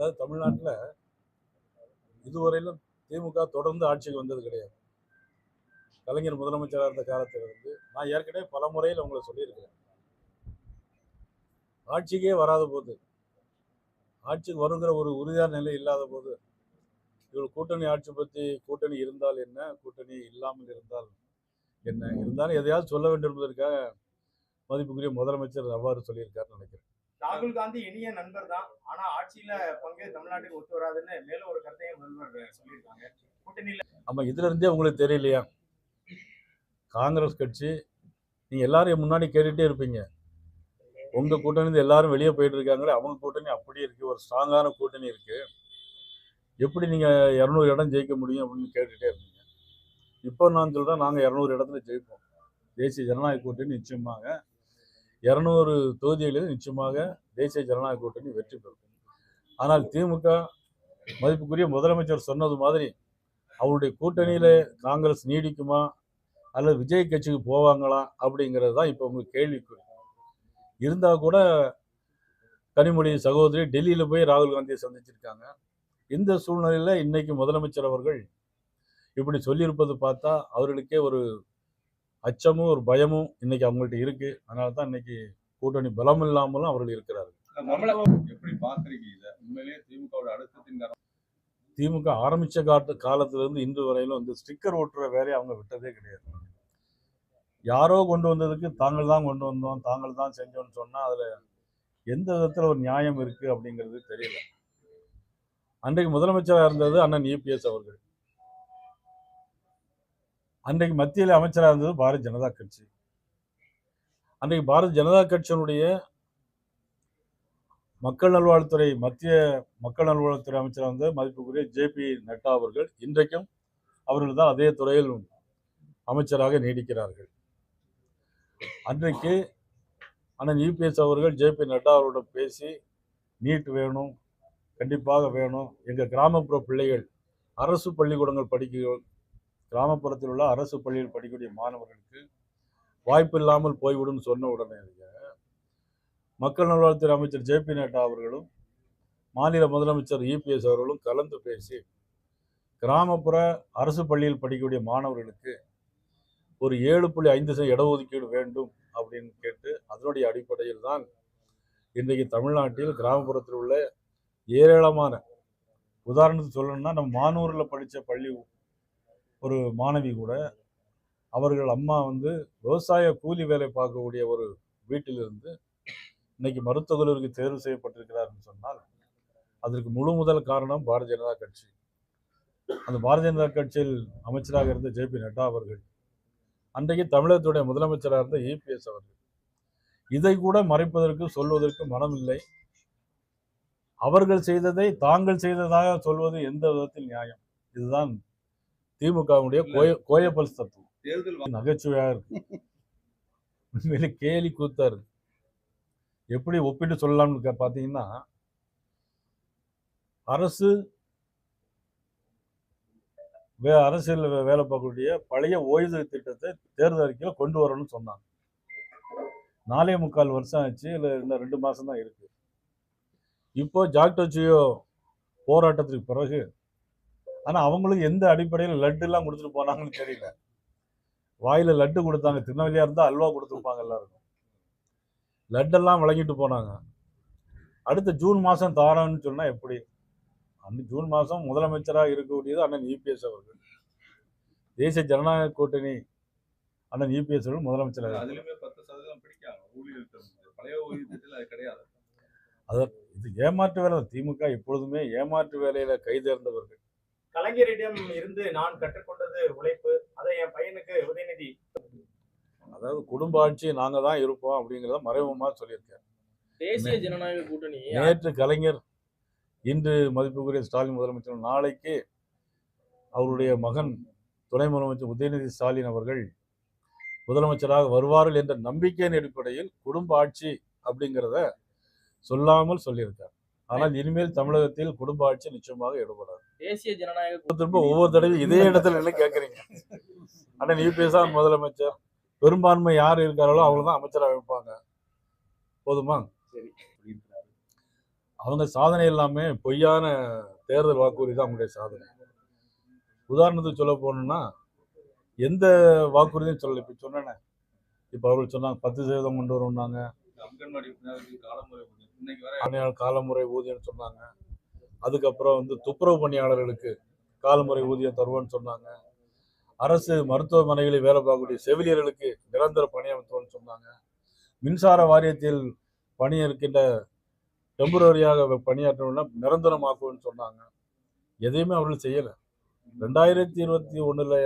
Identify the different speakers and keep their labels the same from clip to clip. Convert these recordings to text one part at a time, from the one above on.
Speaker 1: அதாவது தமிழ்நாட்டில் இதுவரையிலும் திமுக தொடர்ந்து ஆட்சிக்கு வந்தது கிடையாது. கலைஞர் முதலமைச்சராக இருந்த காலத்திலிருந்து நான் ஏற்கனவே பல முறையில் உங்களை சொல்லியிருக்கிறேன். ஆட்சிக்கே வராத போது ஆட்சிக்கு வருங்கிற ஒரு உறுதியான நிலை இல்லாத போது இவள் கூட்டணி ஆட்சி பற்றி கூட்டணி இருந்தால் என்ன? கூட்டணி இல்லாமல் இருந்தால் என்ன? இருந்தாலும் எதையாவது சொல்ல வேண்டும் என்பதற்காக மதிப்புக்குரிய முதலமைச்சர் அவ்வாறு சொல்லியிருக்காருன்னு நினைக்கிறேன்.
Speaker 2: ராகுல் காந்தி இனிய நண்பர் தான் ஆனா ஆட்சியில பங்கு தமிழ்நாட்டுக்கு ஒத்து வராதுன்னு மேலும் ஒரு கருத்தையும் முதல்வர் சொல்லியிருக்காங்க. கூட்டணியில
Speaker 1: ஆமாம் இதுல இருந்தே உங்களுக்கு தெரியலையா? காங்கிரஸ் கட்சி நீங்கள் எல்லாரையும் முன்னாடி கேட்டுகிட்டே இருப்பீங்க. உங்கள் கூட்டணி எல்லாரும் வெளியே போயிட்டு இருக்காங்களே அவங்க கூட்டணி அப்படியே இருக்குது ஒரு ஸ்ட்ராங்கான கூட்டணி இருக்குது எப்படி நீங்கள் இரநூறு இடம் ஜெயிக்க முடியும் அப்படின்னு கேட்டுகிட்டே இருந்தீங்க இப்போ நான் சொல்றேன் நாங்கள் இரநூறு இடத்துல ஜெயிப்போம். தேசிய ஜனநாயக கூட்டணி நிச்சயமாக இரநூறு தொகுதிகளில் நிச்சயமாக தேசிய ஜனநாயக கூட்டணி வெற்றி பெறும். ஆனால் திமுக மதிப்புக்குரிய முதலமைச்சர் சொன்னது மாதிரி அவருடைய கூட்டணியில் காங்கிரஸ் நீடிக்குமா அல்லது விஜய் கட்சிக்கு போவாங்களா அப்படிங்கிறது தான் இப்போ உங்களுக்கு கேள்விக்குறி. இருந்தால் கூட கனிமொழி சகோதரி டெல்லியில் போய் ராகுல் காந்தியை சந்திச்சிருக்காங்க. இந்த சூழ்நிலையில் இன்னைக்கு முதலமைச்சர் அவர்கள் இப்படி சொல்லியிருப்பது பார்த்தா அவர்களுக்கே ஒரு அச்சமும் ஒரு பயமும் இன்னைக்கு அவங்கள்ட்ட இருக்கு. அதனால தான் இன்னைக்கு கூட்டணி பலம் இல்லாமலும் அவர்கள் இருக்கிறார்கள்.
Speaker 3: எப்படி பாக்குறீங்க இத உண்மையிலேயே திமுகவோட அழுத்தத்தின் காரணம்
Speaker 1: திமுக ஆரம்பிச்ச காட்டு காலத்திலிருந்து இன்று வரையிலும் வந்து ஸ்டிக்கர் ஒட்டுற வேலையை அவங்க விட்டதே கிடையாது. யாரோ கொண்டு வந்ததுக்கு தாங்கள் தான் கொண்டு வந்தோம் தாங்கள் தான் செஞ்சோம்னு சொன்னா அதுல எந்த விதத்துல ஒரு நியாயம் இருக்கு அப்படிங்கிறது தெரியல. அன்றைக்கு முதலமைச்சராக இருந்தது அண்ணன் இபிஎஸ் அவர்கள். அன்றைக்கு மத்தியில் அமைச்சராக இருந்தது பாரதிய ஜனதா கட்சி. அன்றைக்கு பாரதிய ஜனதா கட்சியினுடைய மக்கள் நல்வாழ்வுத்துறை மத்திய மக்கள் நல்வாழ்வுத்துறை அமைச்சராக இருந்த மதிப்புக்குரிய ஜேபி நட்டா அவர்கள் இன்றைக்கும் அவர்கள் தான் அதே துறையில் அமைச்சராக நீடிக்கிறார்கள். அன்றைக்கு அண்ணன் யூபிஎஸ் அவர்கள் ஜேபி நட்டா அவர்களிடம் பேசி நீட் வேணும் கண்டிப்பாக வேணும். எங்கள் கிராமப்புற பிள்ளைகள் அரசு பள்ளிக்கூடங்கள் படிக்க கிராமப்புறத்தில் உள்ள அரசு பள்ளியில் படிக்கக்கூடிய மாணவர்களுக்கு வாய்ப்பு இல்லாமல் போய்விடும் சொன்ன உடனே மக்கள் நல்வாழ்வுத்துறை அமைச்சர் ஜே பி நட்டா அவர்களும் மாநில முதலமைச்சர் இபிஎஸ் அவர்களும் கலந்து பேசி கிராமப்புற அரசு பள்ளியில் படிக்கக்கூடிய மாணவர்களுக்கு ஒரு ஏழு புள்ளி ஐந்து சதவீத இடஒதுக்கீடு வேண்டும் அப்படின்னு கேட்டு அதனுடைய அடிப்படையில் தான் இன்றைக்கு தமிழ்நாட்டில் கிராமப்புறத்தில் உள்ள ஏராளமான உதாரணத்துக்கு சொல்லணும்னா நம்ம மானூரில் படித்த பள்ளி ஒரு மாணவி கூட அவர்கள் அம்மா வந்து விவசாய கூலி வேலை பார்க்கக்கூடிய ஒரு வீட்டிலிருந்து இன்னைக்கு மருத்துவக் கல்லூரிக்கு தேர்வு செய்யப்பட்டிருக்கிறார்னு சொன்னால் அதற்கு முழு முதல் காரணம் பாரதிய ஜனதா கட்சி. அந்த பாரதிய ஜனதா கட்சியில் அமைச்சராக இருந்த ஜே பி நட்டா அவர்கள் அன்றைக்கு தமிழகத்துடைய முதலமைச்சராக இருந்த இபிஎஸ் அவர்கள். இதை கூட மறைப்பதற்கு சொல்வதற்கு மனம் இல்லை அவர்கள் செய்ததை தாங்கள் செய்ததாக சொல்வது எந்த விதத்தில் நியாயம். இதுதான் திமுகவுடைய கோய கோயப்பல்ஸ் தத்துவம்
Speaker 3: தேர்தல்
Speaker 1: நகைச்சுவையா இருக்கு. உண்மையிலே கேலி கூத்தா இருக்கு. எப்படி ஒப்பிட்டு சொல்லலாம்னு பாத்தீங்கன்னா அரசு வே அரசியல் வேலை பார்க்கக்கூடிய பழைய ஓய்வு திட்டத்தை தேர்தல் அறிக்கையில் கொண்டு வரணும்னு சொன்னாங்க. நாலே முக்கால் வருஷம் ஆச்சு இல்லை இன்னும் ரெண்டு மாசம் தான் இருக்கு. இப்போ ஜாக்டோச்சியோ போராட்டத்துக்கு பிறகு ஆனா அவங்களுக்கு எந்த அடிப்படையில் லட்டு எல்லாம் கொடுத்துட்டு போனாங்கன்னு தெரியல. வாயில லட்டு கொடுத்தாங்க. திருநெல்வேலியா இருந்தா அல்வா கொடுத்துருப்பாங்க எல்லாருக்கும். லட்டெல்லாம் வழங்கிட்டு போனாங்க. அடுத்த ஜூன் மாசம் தாரோன்னு சொன்னா எப்படி? அன்னைக்கு ஜூன் மாசம் முதலமைச்சராக இருக்கக்கூடியது அண்ணன் இபிஎஸ் அவர்கள். தேசிய ஜனநாயக கூட்டணி அண்ணன் இபிஎஸ் அவர்கள் முதலமைச்சராக
Speaker 3: அது
Speaker 1: இது ஏமாற்று வேலை திமுக எப்பொழுதுமே ஏமாற்று வேலையில கைதேர்ந்தவர்கள்
Speaker 2: கலைஞரிடம் இருந்து நான் கற்றுக்கொண்டது உழைப்பு. அதை என் பையனுக்கு உதயநிதி
Speaker 1: அதாவது குடும்ப ஆட்சி நாங்க தான் இருப்போம் அப்படிங்கிறத மறைமுகமா சொல்லியிருக்காரு.
Speaker 4: தேசிய ஜனநாயக கூட்டணி
Speaker 1: நேற்று கலைஞர் இன்று மதிப்புக்குரிய ஸ்டாலின் முதலமைச்சர் நாளைக்கு அவருடைய மகன் துணை முதலமைச்சர் உதயநிதி ஸ்டாலின் அவர்கள் முதலமைச்சராக வருவார்கள் என்ற நம்பிக்கையின் அடிப்படையில் குடும்ப ஆட்சி அப்படிங்கிறத சொல்லாமல் சொல்லியிருக்கார். ஆனால் இனிமேல் தமிழகத்தில் குடும்ப ஆட்சி நிச்சயமாக ஈடுபடாது
Speaker 4: தேசிய ஜனநாயக
Speaker 1: திரும்ப ஒவ்வொரு தடவையும் இதே இடத்துல என்ன கேட்குறீங்க அண்ணன் யூபிஎஸ் தான் முதலமைச்சர் பெரும்பான்மை யார் இருக்காங்களோ அவங்க தான் அமைச்சராக வைப்பாங்க. போதுமா?
Speaker 3: அப்படின்றாரு.
Speaker 1: அவங்க சாதனை எல்லாமே பொய்யான தேர்தல் வாக்குறுதி தான் அவங்களுடைய சாதனை. உதாரணத்துக்கு சொல்ல போகணும்னா எந்த வாக்குறுதியும் சொல்லல. இப்போ சொன்னேனே. இப்போ அவர்கள் சொன்னாங்க பத்து சதவீதம் கொண்டு வரும்னாங்க.
Speaker 3: காலமுறை ஊதியம். இன்னைக்கு வரை
Speaker 1: பணியாளர் காலமுறை ஊதியம்னு சொன்னாங்க. அதுக்கப்புறம் வந்து துப்புரவு பணியாளர்களுக்கு காலமுறை ஊதியம் தருவோம்னு சொன்னாங்க. அரசு மருத்துவமனைகளில் வேலை பார்க்கக்கூடிய செவிலியர்களுக்கு நிரந்தர பணியமர்த்துவோம்னு சொன்னாங்க. மின்சார வாரியத்தில் பணியிருக்கின்ற டெம்பரரியாக பணியாற்றணும்னா நிரந்தரமாக்குவோம்னு சொன்னாங்க. எதையுமே அவர்கள் செய்யலை. ரெண்டாயிரத்தி இருபத்தி ஒன்றில்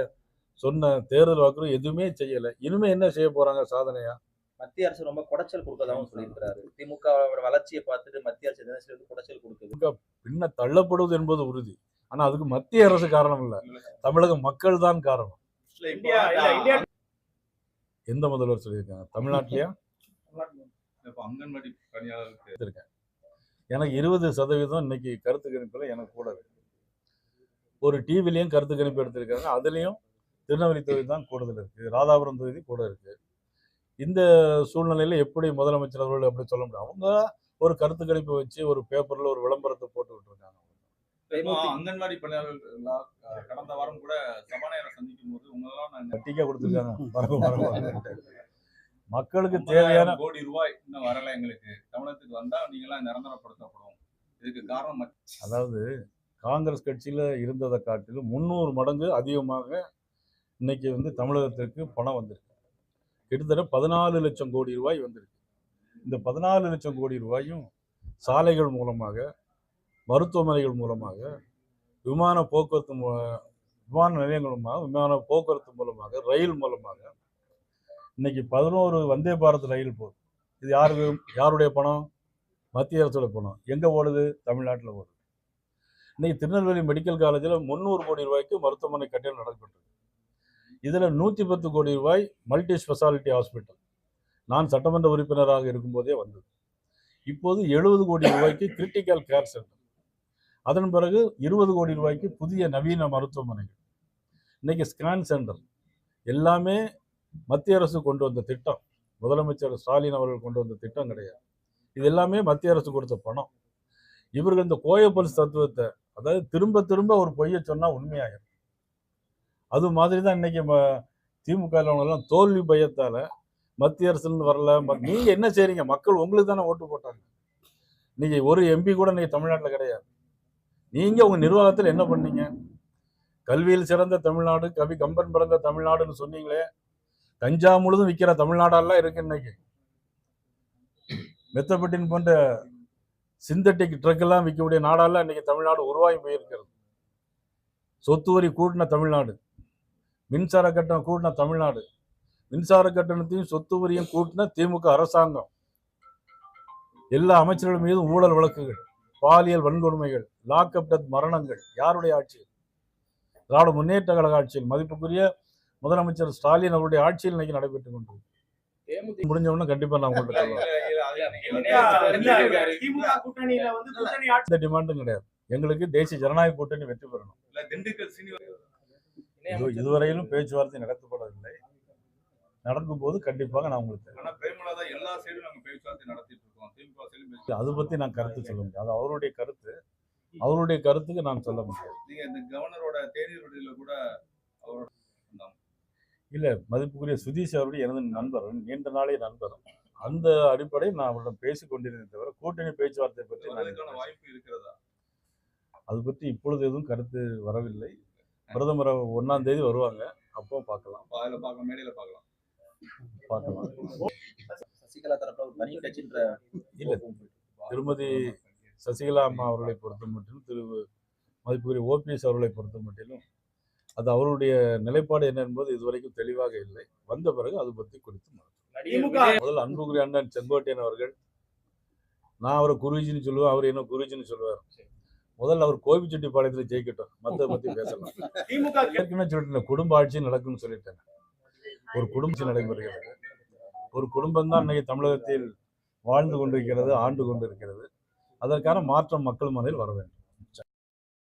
Speaker 1: சொன்ன தேர்தல் வாக்குறுதி எதுவுமே செய்யலை. இனிமேல் என்ன செய்ய போகிறாங்க சாதனையாக
Speaker 5: மத்திய அரசு ரொம்ப குடைச்சல் கொடுக்கறதாவும் சொல்லியிருக்கிறாரு. திமுக வளர்ச்சியை பார்த்துட்டு மத்திய அரசு தினசரி வந்து குடைச்சல் கொடுக்குது?
Speaker 1: பின்ன தள்ளப்படுவது என்பது உறுதி. ஆனா அதுக்கு மத்திய அரசு காரணம் இல்ல. தமிழக மக்கள் தான் காரணம். எந்த முதல்வர் சொல்லியிருக்காங்க? தமிழ்நாட்டிலயா?
Speaker 3: அங்கன்வாடி பணியாளர்களுக்கு.
Speaker 1: எனக்கு இருபது சதவீதம் இன்னைக்கு கருத்து கணிப்புல எனக்கு கூட இருக்கு. ஒரு டிவிலையும் கருத்து கணிப்பு எடுத்திருக்காங்க. அதுலயும் திருநெல்வேலி தொகுதி தான் கூடுதல் இருக்கு. ராதாபுரம் தொகுதி கூட இருக்கு. இந்த சூழ்நிலையில எப்படி முதலமைச்சர் அவர்கள் அப்படி சொல்ல முடியும்? அவங்க ஒரு கருத்து கணிப்பை வச்சு ஒரு பேப்பர்ல ஒரு விளம்பரத்தை போட்டு விட்டுருக்காங்க.
Speaker 3: அங்கன்வாடி பணியாளர்கள் கடந்த வாரம் கூட சபாநாயகரை சந்திக்கும் போது உங்களெல்லாம்
Speaker 1: வட்டிக்கா கொடுத்துருக்காங்க. மக்களுக்கு தேவையான
Speaker 3: 50,000 கோடி ரூபாய் இன்னும் வரல எங்களுக்கு. தமிழகத்துக்கு வந்தா நீங்க எல்லாம் நிரந்தரப்படுத்தப்படும். இதுக்கு காரணம்
Speaker 1: அதாவது காங்கிரஸ் கட்சியில் இருந்ததை காட்டிலும் முந்நூறு மடங்கு அதிகமாக இன்னைக்கு வந்து தமிழகத்திற்கு பணம் வந்திருக்கு. கிட்டத்தட்ட பதினாலு லட்சம் கோடி ரூபாய் வந்திருக்கு. இந்த பதினாலு லட்சம் கோடி ரூபாயும் சாலைகள் மூலமாக மருத்துவமனைகள் மூலமாக விமான போக்குவரத்து மூ- விமான நிலையங்கள் மூலமாக விமான போக்குவரத்து மூலமாக ரயில் மூலமாக இன்னைக்கு பதினோரு வந்தே பாரத் ரயில் போகுது. இது யாருக்கு யாருடைய பணம்? மத்திய அரசோட பணம். எங்கே ஓடுது? தமிழ்நாட்டில் ஓடுது. இன்னைக்கு திருநெல்வேலி மெடிக்கல் காலேஜில் முந்நூறு கோடி ரூபாய்க்கு மருத்துவமனை கட்டிடம் நடக்கப்பட்டிருக்கு இதில் நூற்றி பத்து கோடி ரூபாய் மல்டி ஸ்பெஷாலிட்டி ஹாஸ்பிட்டல் நான் சட்டமன்ற உறுப்பினராக இருக்கும்போதே வந்தது. இப்போது எழுபது கோடி ரூபாய்க்கு கிரிட்டிக்கல் கேர் சென்டர் அதன் பிறகு இருபது கோடி ரூபாய்க்கு புதிய நவீன மருத்துவமனைகள். இன்னைக்கு ஸ்கேன் சென்டர் எல்லாமே மத்திய அரசு கொண்டு வந்த திட்டம். முதலமைச்சர் ஸ்டாலின் அவர்கள் கொண்டு வந்த திட்டம் கிடையாது. இது எல்லாமே மத்திய அரசு கொடுத்த பணம். இவர்கள் இந்த கோயப்பல்ஸ் தத்துவத்தை அதாவது திரும்ப திரும்ப ஒரு பொய்யை சொன்னால் உண்மையாயிரும். அது மாதிரி தான் இன்னைக்கு ம- திமுக உள்ளவங்கெல்லாம் தோல்வி பயத்தால மத்திய அரசுலேருந்து வரல. நீங்கள் நீங்க என்ன செய்றீங்க? மக்கள் உங்களுக்கு தானே ஓட்டு போட்டாங்க. இன்னைக்கு ஒரு எம்பி கூட இன்னைக்கு தமிழ்நாட்டில் கிடையாது. நீங்க உங்க நிர்வாகத்தில் என்ன பண்ணீங்க? கல்வியில் சிறந்த தமிழ்நாடு கவி கம்பன் பிறந்த தமிழ்நாடுன்னு சொன்னீங்களே. கஞ்சா முழுதும் விற்கிற தமிழ்நாடெல்லாம் இருக்கு இன்னைக்கு. மெத்தப்பட்டின் போன்ற சிந்தட்டிக் ட்ரக் எல்லாம் விற்கக்கூடிய நாடெல்லாம் இன்னைக்கு தமிழ்நாடு உருவாகி போயிருக்கிறது. சொத்து வரி கூட்டின தமிழ்நாடு. மின்சார கட்டணம் கூட்டின தமிழ்நாடு. மின்சார கட்டணத்தையும் சொத்து வரியும் கூட்டின திமுக அரசாங்கம். எல்லா அமைச்சர்கள் மீதும் ஊழல் வழக்குகள் பாலியல் வன்கொடுமைகள் லாக்அப் டெத் மரணங்கள் யாருடைய ஆட்சியில் திராவிட முன்னேற்ற கழக ஆட்சியில் மதிப்புக்குரிய முதலமைச்சர் ஸ்டாலின் அவருடைய ஆட்சியில் இன்னைக்கு நடைபெற்றுக் கொண்டிருக்கு
Speaker 4: தேமுதிக
Speaker 1: முடிஞ்ச உடனே கண்டிப்பா நான் உங்கள்கிட்ட சொல்லுவேன்
Speaker 2: இந்தியா இல்ல, திமுக கூட்டணியில வந்து கூட்டணி ஆட்சி
Speaker 1: எந்த டிமாண்டும் கிடையாது. எங்களுக்கு தேசிய ஜனநாயக கூட்டணி வெற்றி பெறணும்.
Speaker 3: இல்ல திண்டுக்கல் சீனிவாசன்
Speaker 1: இது இதுவரையிலும் பேச்சுவார்த்தை நடத்தப்படவில்லை. நடக்கும் போது கண்டிப்பாக நான் உங்களுக்கு தெரிவிக்கிறேன்.
Speaker 3: ஆனா பிரேமலதா எல்லா சைடும் நாங்க பேச்சுவார்த்தை நடத்திட்டு இருக்கோம். திமுக சைடும் பேச்சு
Speaker 1: அதை பத்தி நான் கருத்து சொல்ல முடியாது. அது அவருடைய கருத்து. அவருடைய கருத்துக்கு நான் சொல்ல முடியாது.
Speaker 3: நீங்க இந்த கவர்னரோட தேநீர் கூட அவரோட
Speaker 1: இல்ல மதிப்புக்குரிய சுதீஷ் அவருடைய எனது நண்பர் நீண்ட நாளே நண்பர் அந்த அடிப்படையில் நான் அவரிடம் பேசிக் கொண்டிருந்தேன் தவிர கூட்டணி பேச்சுவார்த்தை பற்றி நான்
Speaker 3: வாய்ப்பு இருக்கிறதா?
Speaker 1: அது பற்றி இப்பொழுது எதுவும் கருத்து வரவில்லை. பிரதமர் ஒன்னாம் தேதி வருவாங்க. அப்போ பார்க்கலாம்.
Speaker 3: அதுல பார்க்கலாம் மேடையில பார்க்கலாம்.
Speaker 1: பார்க்கலாம்.
Speaker 5: சசிகலா தரப்புல ஒரு தனி கட்சின்ற
Speaker 1: இல்ல. திருமதி சசிகலா அம்மா அவர்களை பொறுத்த மட்டிலும் திரு மதிப்புக்குரிய ஓபிஎஸ் அவர்களை பொறுத்த மட்டிலும் அது அவருடைய நிலைப்பாடு என்ன என்பது இதுவரைக்கும் தெளிவாக இல்லை. வந்த பிறகு அது பற்றி குறித்து முதல்ல அன்புக்குரிய அண்ணன் செங்கோட்டையன் அவர்கள் நான் அவரை குருஜின்னு சொல்லுவேன் அவர் என்ன குருஜின்னு சொல்லுவார். முதல்ல அவர் கோபிச்செட்டிப்பாளையத்தில் ஜெயிக்கட்டும். மற்றதை பற்றி பேசலாம்.
Speaker 2: திமுக
Speaker 1: ஏற்கனவே சொல்லிட்டேன் குடும்ப ஆட்சி நடக்கும்னு சொல்லிட்டேன். ஒரு குடும்பம் நடைபெறுகிறது. ஒரு குடும்பம் தான் இன்னைக்கு தமிழகத்தில் வாழ்ந்து கொண்டிருக்கிறது ஆண்டு கொண்டிருக்கிறது. அதற்கான மாற்றம் மக்கள் மனதில் வர வேண்டும்.